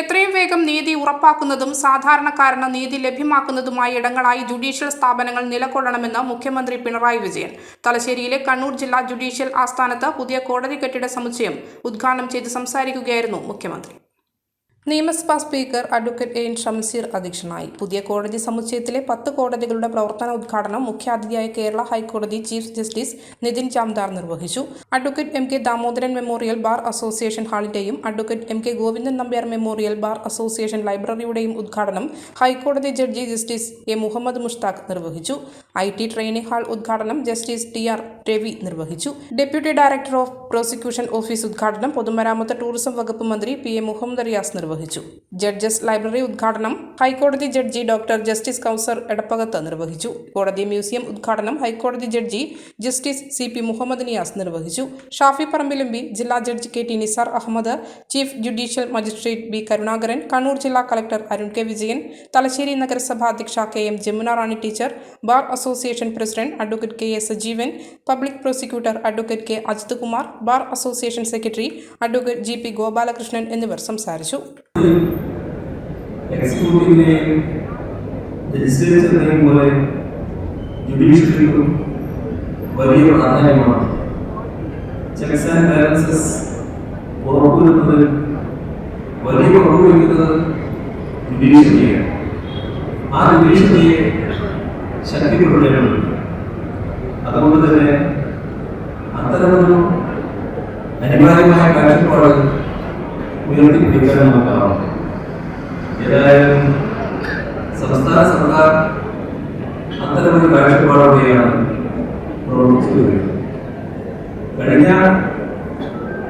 എത്രയും വേഗം നീതി ഉറപ്പാക്കുന്നതും സാധാരണക്കാരന് നീതി ലഭ്യമാക്കുന്നതുമായ ഇടങ്ങളായി ജുഡീഷ്യൽ സ്ഥാപനങ്ങൾ നിലകൊള്ളണമെന്ന് മുഖ്യമന്ത്രി പിണറായി വിജയൻ. തലശ്ശേരിയിലെ കണ്ണൂർ ജില്ലാ ജുഡീഷ്യൽ ആസ്ഥാനത്ത് പുതിയ കോടതി കെട്ടിട സമുച്ചയം ഉദ്ഘാടനം ചെയ്ത് സംസാരിക്കുകയായിരുന്നു മുഖ്യമന്ത്രി. നിയമസഭാ സ്പീക്കർ അഡ്വക്കേറ്റ് എൻ ഷംസീർ അധ്യക്ഷനായി. പുതിയ കോടതി സമുച്ചയത്തിലെ പത്ത് കോടതികളുടെ പ്രവർത്തന ഉദ്ഘാടനം മുഖ്യാതിഥിയായ കേരള ഹൈക്കോടതി ചീഫ് ജസ്റ്റിസ് നിതിൻ ജാംദാർ നിർവഹിച്ചു. Advocate M K Damodaran memorial bar association ഹാളിന്റെയും advocate M K Govindan Nambiar memorial bar association ലൈബ്രറിയുടെയും ഉദ്ഘാടനം ഹൈക്കോടതി judge justice A Muhammad Mushtaq നിർവഹിച്ചു. ഐ ടി ട്രെയിനിംഗ് ഹാൾ ഉദ്ഘാടനം ജസ്റ്റിസ് ടി ആർ രവി നിർവഹിച്ചു. Deputy director of prosecution office ഉദ്ഘാടനം പൊതുമരാമത്ത് tourism വകുപ്പ് മന്ത്രി P A Muhammad Riyas നിർവഹിച്ചു. ജഡ്ജസ് ലൈബ്രറി ഉദ്ഘാടനം ഹൈക്കോടതി judge doctor justice Kauser Edappakath നിർവഹിച്ചു. കോടതി മ്യൂസിയം ഉദ്ഘാടനം ഹൈക്കോടതി judge justice C P Muhammad Niyas നിർവഹിച്ചു. ഷാഫി പറമ്പിലും ജില്ലാ judge K T Nisar Ahmed chief judicial magistrate B Karunakaran Kannur ജില്ലാ കളക്ടർ അരുൺ കെ വിജയൻ തലശ്ശേരി നഗരസഭാ അധ്യക്ഷ K M Jamuna Rani teacher bar association president advocate K A Sajeevan public prosecutor advocate K Ajith Kumar bar association secretary advocate G P Gopalakrishnan എന്നിവർ സംസാരിച്ചു. എക്സിക്യൂട്ടീവിനെയും ലെജിസ്ലേച്ചറിനെയും പോലെ ജുഡീഷ്യറിക്കും വലിയ പ്രാധാന്യമാണ്. Checks and balances ഉറപ്പുവരുന്നതിൽ വലിയ വഹിക്കുന്നത് ജുഡീഷ്യറിയാണ് ആ ജുഡീഷ്യറിയെ ശക്തിപ്പെടുത്തേണ്ടതുണ്ട്. അതുകൊണ്ട് തന്നെ അത്തരമൊരു ഉയർത്തിപ്പിടിക്കാൻ നമുക്കാവണം ഏതായാലും സംസ്ഥാന സർക്കാർ അത്തരമൊരു കാഴ്ചപ്പാടോടെയാണ് പ്രവർത്തിച്ചു കഴിഞ്ഞ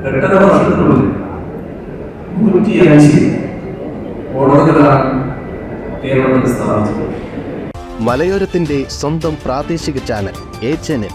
എട്ടര വർഷത്തിനുള്ളിൽ നൂറ്റി അഞ്ച് കോടതികളാണ് കേരളത്തിൽ സ്ഥാപിച്ചത്. മലയോരത്തിന്റെ സ്വന്തം പ്രാദേശിക ചാനൽ എ ചാനൽ.